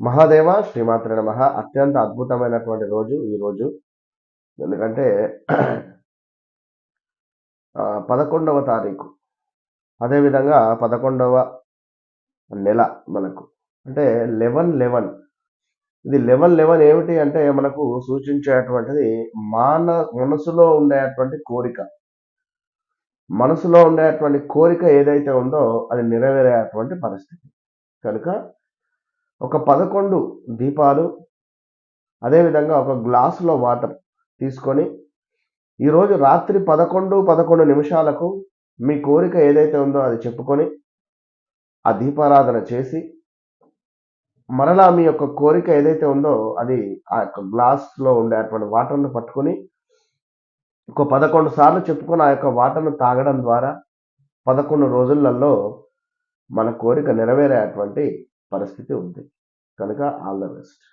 మహాదేవ శ్రీమాత్ర నమ. అత్యంత అద్భుతమైనటువంటి రోజు ఈ రోజు. ఎందుకంటే పదకొండవ తారీఖు. అదేవిధంగా పదకొండవ నెల మనకు. అంటే లెవెన్ లెవెన్. ఇది లెవెన్ లెవెన్ ఏమిటి అంటే మనకు సూచించేటువంటిది మాన మనసులో ఉండేటువంటి కోరిక. మనసులో ఉండేటువంటి కోరిక ఏదైతే ఉందో అది నెరవేరేటువంటి పరిస్థితి. కనుక ఒక పదకొండు దీపాలు అదేవిధంగా ఒక గ్లాసులో వాటర్ తీసుకొని ఈరోజు రాత్రి పదకొండు పదకొండు నిమిషాలకు మీ కోరిక ఏదైతే ఉందో అది చెప్పుకొని ఆ దీపారాధన చేసి మరలా మీ యొక్క కోరిక ఏదైతే ఉందో అది ఆ యొక్క గ్లాస్లో ఉండే అటువంటి వాటర్ను పట్టుకొని ఒక పదకొండు సార్లు చెప్పుకొని ఆ యొక్క వాటర్ను తాగడం ద్వారా పదకొండు రోజులలో మన కోరిక నెరవేరేటువంటి పరిస్థితి ఉంది. కనుక ఆల్ ద బెస్ట్.